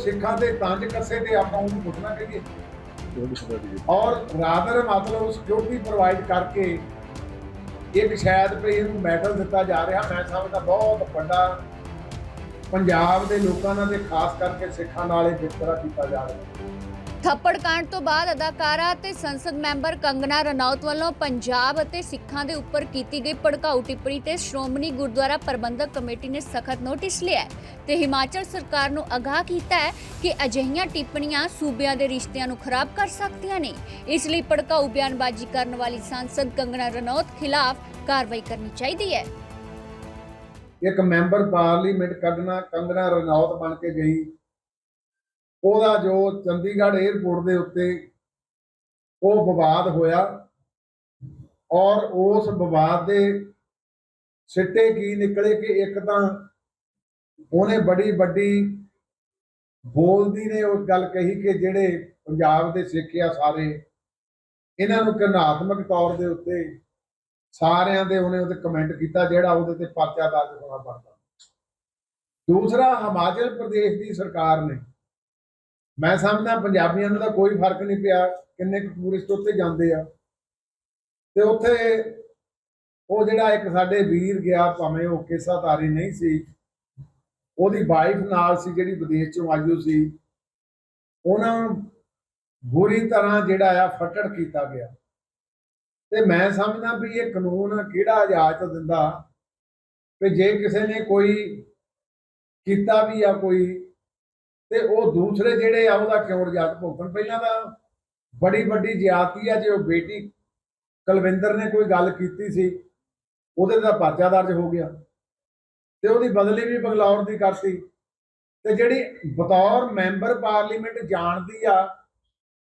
ਸਿੱਖਾਂ ਦੇ ਤੰਜ ਕੱਸੇ ਤੇ ਆਪਾਂ ਉਹਨੂੰ ਪੁੱਛਣਾ ਕਹੀਏ ਔਰ ਰਾਦਰ ਮਤਲਬ ਸਿਕਿਉਰਿਟੀ ਪ੍ਰੋਵਾਈਡ ਕਰਕੇ ਇੱਕ ਸ਼ਾਇਦ ਵੀ ਇਹਨੂੰ ਮੈਡਲ ਦਿੱਤਾ ਜਾ ਰਿਹਾ ਮੈਂ ਸਮਝਦਾ ਬਹੁਤ ਵੱਡਾ ਪੰਜਾਬ ਦੇ ਲੋਕਾਂ ਨਾਲ ਤੇ ਖਾਸ ਕਰਕੇ ਸਿੱਖਾਂ ਨਾਲ ਇਹ ਵਿਤਕਰਾ ਕੀਤਾ ਜਾ ਰਿਹਾ। ਥੱਪੜ ਕਾਂਡ ਤੋਂ ਬਾਅਦ ਅਦਾਕਾਰਾ ਅਤੇ ਸੰਸਦ ਮੈਂਬਰ ਕੰਗਨਾ ਰਣੌਤ ਵੱਲੋਂ ਪੰਜਾਬ ਅਤੇ ਸਿੱਖਾਂ ਦੇ ਉੱਪਰ ਕੀਤੀ ਗਈ ਭੜਕਾਊ ਟਿੱਪਣੀ ਤੇ ਸ਼੍ਰੋਮਣੀ ਗੁਰਦੁਆਰਾ ਪ੍ਰਬੰਧਕ ਕਮੇਟੀ ਨੇ ਸਖਤ ਨੋਟਿਸ ਲਿਆ ਤੇ ਹਿਮਾਚਲ ਸਰਕਾਰ ਨੂੰ ਅਗਾਹ ਕੀਤਾ ਹੈ ਕਿ ਅਜਿਹੀਆਂ ਟਿੱਪਣੀਆਂ ਸੂਬਿਆਂ ਦੇ ਰਿਸ਼ਤਿਆਂ ਨੂੰ ਖਰਾਬ ਕਰ ਸਕਦੀਆਂ ਨੇ। ਇਸ ਲਈ ਭੜਕਾਊ ਬਿਆਨਬਾਜ਼ੀ ਕਰਨ ਵਾਲੀ ਸੰਸਦ ਕੰਗਨਾ ਰਣੌਤ ਖਿਲਾਫ ਕਾਰਵਾਈ ਕਰਨੀ ਚਾਹੀਦੀ ਹੈ। ਇੱਕ ਮੈਂਬਰ ਪਾਰਲੀਮੈਂਟ ਕੰਗਨਾ ਕੰਗਨਾ ਰਣੌਤ ਬਣ ਕੇ ਗਈ। ਉਹਦਾ ਜੋ ਚੰਡੀਗੜ੍ਹ 에ਅਰਪੋਰਟ ਦੇ ਉੱਤੇ ਉਹ ਵਿਵਾਦ ਹੋਇਆ ਔਰ ਉਸ ਵਿਵਾਦ ਦੇ ਸਿੱਟੇ ਕੀ ਨਿਕਲੇ ਕਿ ਇੱਕ ਤਾਂ ਉਹਨੇ ਬੜੀ ਵੱਡੀ ਬੋਲਦੀ ਨੇ ਉਹ ਗੱਲ ਕਹੀ ਕਿ ਜਿਹੜੇ ਪੰਜਾਬ ਦੇ ਸਿੱਖ ਆ ਸਾਰੇ, ਇਹਨਾਂ ਨੂੰ ਕਿਰਨਾਤਮਕ ਤੌਰ ਦੇ ਉੱਤੇ ਸਾਰਿਆਂ ਦੇ ਉਹਨੇ ਉਹਦੇ ਕਮੈਂਟ ਕੀਤਾ ਜਿਹੜਾ ਉਹਦੇ ਤੇ ਪਰਚਾ ਦਰਜ ਹੋਣਾ ਬਣਦਾ। ਦੂਸਰਾ, ਹਿਮਾਚਲ ਪ੍ਰਦੇਸ਼ ਦੀ ਸਰਕਾਰ ਨੇ ਮੈਂ ਸਮਝਦਾ ਪੰਜਾਬੀਆਂ ਨੂੰ ਤਾਂ ਕੋਈ ਫ਼ਰਕ ਨਹੀਂ ਪਿਆ ਕਿੰਨੇ ਕੁ ਟੂਰਿਸਟ ਉੱਥੇ ਜਾਂਦੇ ਆ। ਤੇ ਉੱਥੇ ਉਹ ਜਿਹੜਾ ਇੱਕ ਸਾਡੇ ਵੀਰ ਗਿਆ, ਭਾਵੇਂ ਉਹ ਕਿਸਾ ਤਾਰੀ ਨਹੀਂ ਸੀ, ਉਹਦੀ ਵਾਈਫ ਨਾਲ ਸੀ, ਜਿਹੜੀ ਵਿਦੇਸ਼ ਚੋਂ ਆਈ ਸੀ, ਉਹਨਾਂ ਨੂੰ ਬੁਰੀ ਤਰ੍ਹਾਂ ਜਿਹੜਾ ਆ ਫਟੜ ਕੀਤਾ ਗਿਆ। ਤੇ ਮੈਂ ਸਮਝਦਾ ਵੀ ਇਹ ਕਾਨੂੰਨ ਕਿਹੜਾ ਇਜਾਜ਼ਤ ਦਿੰਦਾ ਕਿ ਜੇ ਕਿਸੇ ਨੇ ਕੋਈ ਕੀਤਾ ਵੀ ਆ ਕੋਈ ਤੇ ਉਹ ਦੂਸਰੇ ਜਿਹੜੇ ਆ ਉਹਦਾ ਕਿਉਂ ਇਜਾਜ਼ਤ ਭੁਗਤਣ? ਪਹਿਲਾਂ ਤਾਂ ਬੜੀ ਵੱਡੀ ਜ਼ਿਆਦਤੀ ਆ ਜੇ ਉਹ ਬੇਟੀ ਕੁਲਵਿੰਦਰ ਨੇ ਕੋਈ ਗੱਲ ਕੀਤੀ ਸੀ ਉਹਦੇ ਦਾ ਪਰਚਾ ਦਰਜ ਹੋ ਗਿਆ। ਤੇ ਉਹਦੀ ਬਦਲੀ ਵੀ ਬੰਗਲੌਰ ਦੀ ਕਰਤੀ। ਤੇ ਜਿਹੜੀ ਬਤੌਰ ਮੈਂਬਰ ਪਾਰਲੀਮੈਂਟ ਜਾਣਦੀ ਆ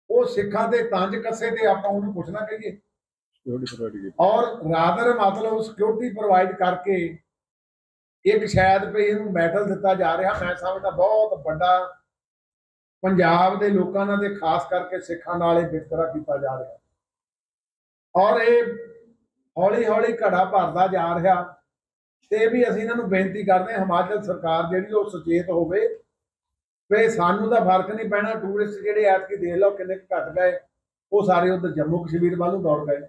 ਉਹ ਸਿੱਖਾਂ ਦੇ ਤੰਜ ਕੱਸੇ ਤੇ ਆਪਾਂ ਉਹਨੂੰ ਪੁੱਛਣਾ ਕਹੀਏ। ਔਰ ਰਾਦਰ ਮਤਲਬ ਸਿਕਿਉਰਿਟੀ ਪ੍ਰੋਵਾਈਡ ਕਰਕੇ ਇੱਕ ਸ਼ਾਇਦ ਵੀ ਇਹਨੂੰ ਮੈਡਲ ਦਿੱਤਾ ਜਾ ਰਿਹਾ। ਮੈਂ ਸਮਝਦਾ ਬਹੁਤ ਵੱਡਾ ਪੰਜਾਬ ਦੇ ਲੋਕਾਂ ਨਾਲ ਤੇ ਖਾਸ ਕਰਕੇ ਸਿੱਖਾਂ ਨਾਲ ਇਹ ਵਿਤਕਰਾ ਕੀਤਾ ਜਾ ਰਿਹਾ। ਔਰ ਇਹ ਹੌਲੀ ਹੌਲੀ ਘੜਾ ਭਰਦਾ ਜਾ ਰਿਹਾ। ਤੇ ਵੀ ਅਸੀਂ ਇਹਨਾਂ ਨੂੰ ਬੇਨਤੀ ਕਰਦੇ ਹਾਂ, ਹਿਮਾਚਲ ਸਰਕਾਰ ਜਿਹੜੀ ਉਹ ਸੁਚੇਤ ਹੋਵੇ। ਵੀ ਸਾਨੂੰ ਤਾਂ ਫ਼ਰਕ ਨਹੀਂ ਪੈਣਾ, ਟੂਰਿਸਟ ਜਿਹੜੇ ਐਤਕੀ ਦੇਖ ਲਓ ਕਿੰਨੇ ਕੁ ਘਟ ਗਏ, ਉਹ ਸਾਰੇ ਉਧਰ ਜੰਮੂ ਕਸ਼ਮੀਰ ਵੱਲ ਨੂੰ ਦੌੜ ਗਏ